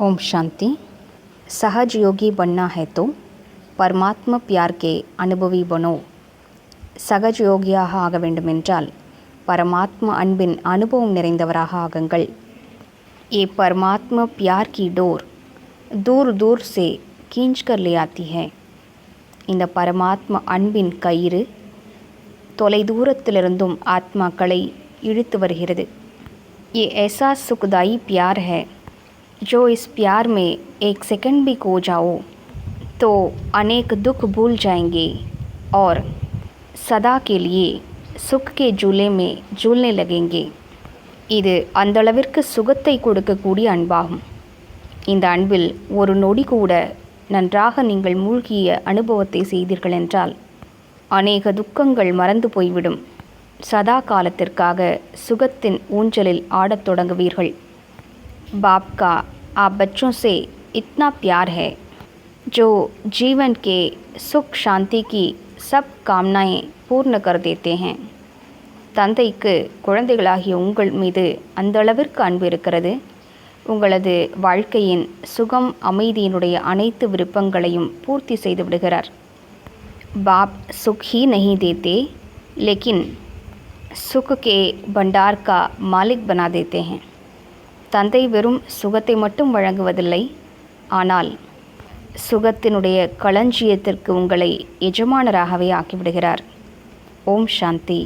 ओम शांति सहज योगी बनना है तो பரமாத்ம பியார் கே அனுபவி பனோ சகஜ யோகியாக ஆக வேண்டுமென்றால் பரமாத்ம அன்பின் அனுபவம் நிறைந்தவராக ஆகுங்கள் ये परमात्मा प्यार की डोर दूर दूर से खींच कर ले आती है இந்த பரமாத்ம அன்பின் கயிறு தொலை தூரத்திலிருந்தும் ஆத்மாக்களை இழுத்து வருகிறது ये ऐसा सुखदाई प्यार है जो इस प्यार में एक सेकंड भी खो जाओ तो अनेक दुख भूल जाएंगे और सदा के लिए सुख के झूले में झूलने लगेंगे இது அந்தளவிற்கு சுகத்தை கொடுக்கக்கூடிய அன்பாகும் இந்த அன்பில் ஒரு நொடி கூட நன்றாக நீங்கள் மூழ்கிய அனுபவத்தை செய்தீர்கள் என்றால் அநேக துக்கங்கள் மறந்து போய்விடும் சதா காலத்திற்காக சுகத்தின் ஊஞ்சலில் ஆடத் தொடங்குவீர்கள் बाप का आप बच्चों से इतना प्यार है जो जीवन के सुख शांति की सब कामनाएं पूर्ण कर देते हैं தந்தைக்கு குழந்தைகளாகிய உங்கள் மீது அந்த அளவிற்கு அன்பு இருக்கிறது உங்களது வாழ்க்கையின் சுகம் அமைதியினுடைய அனைத்து விருப்பங்களையும் பூர்த்தி செய்து விடுகிறார் बाप सुख ही नहीं देते लेकिन सुख के भंडार का मालिक बना देते हैं தந்தை வெறும் சுகத்தை மட்டும் வழங்குவதில்லை. ஆனால் சுகத்தினுடைய களஞ்சியத்திற்கு உங்களை எஜமானராகவே ஆக்கிவிடுகிறார். ஓம் சாந்தி.